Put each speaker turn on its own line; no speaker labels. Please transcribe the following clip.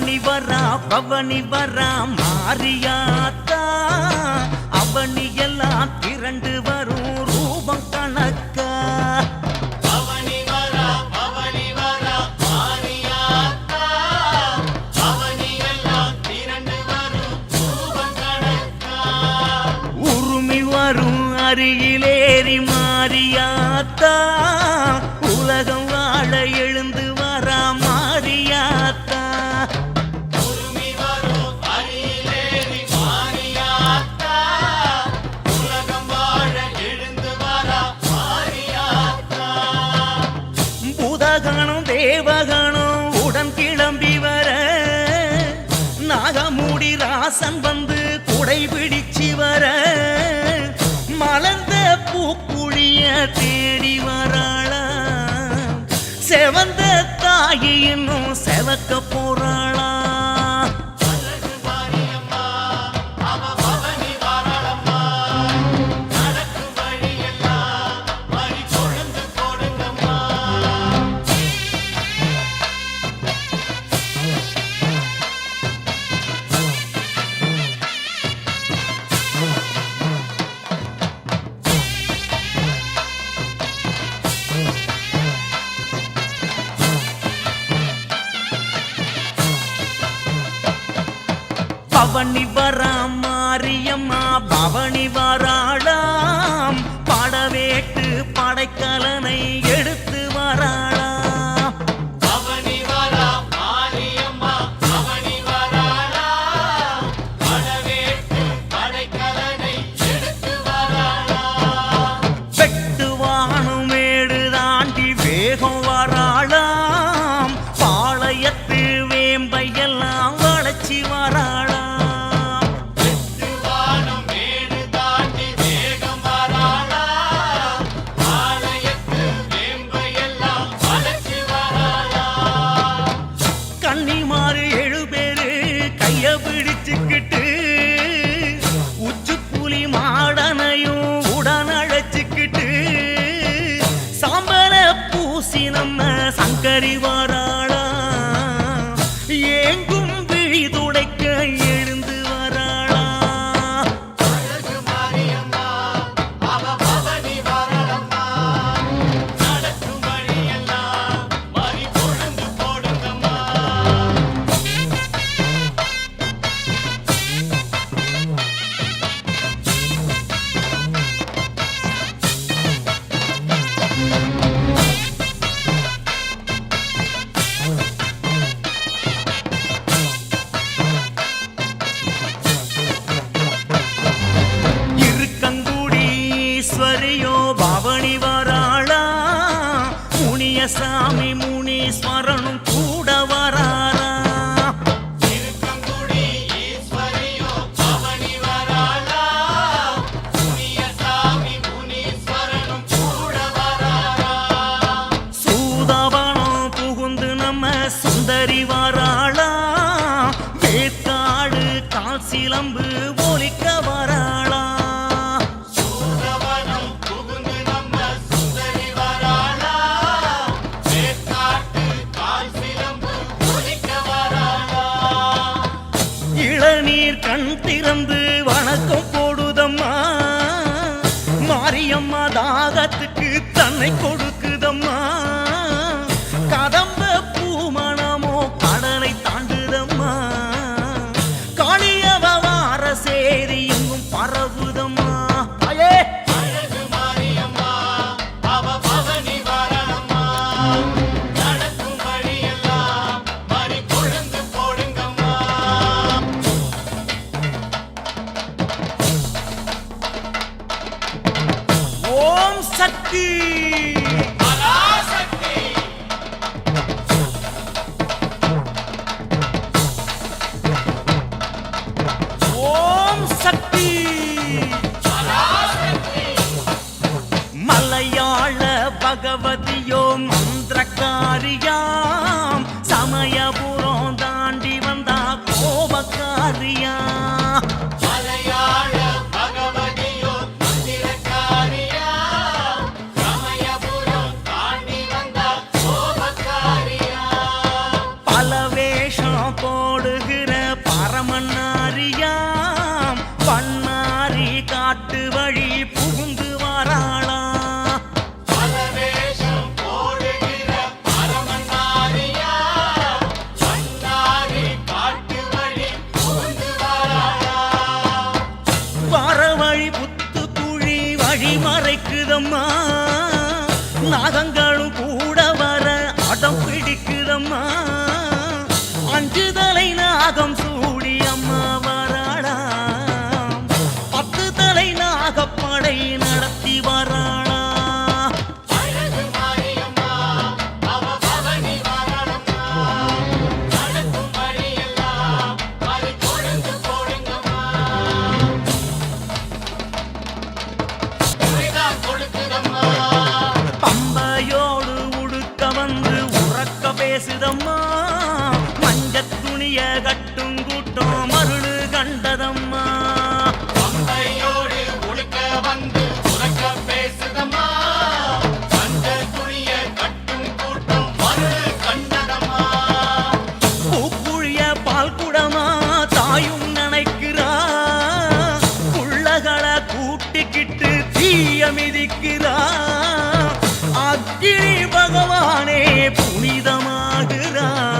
அவனி வரா பவனி வரா மாறியாத்தா அவனி எல்லாம் திரண்டு வரும் ரூபம் கணக்கா.
வரும்
அருகிலேறி மாறியாத்தா அரசன் வந்து குடை பிடிச்சி வர மலர்ந்த பூக்குழிய தேடி வராளா செவந்த தாயி இன்னும் செவக்க போறாள்
பவனி
வரா மாரியம்மா பவனி
வராள்
എഴുതുടയ്ക്ക എഴുന്ന அம்மா தாகத்துக்கு தன்னை கொடு. மாறியா மிதிக்கிட்டு தீய மிதிக்கிறார் அக்கினி பகவானே புனிதமாகிறார்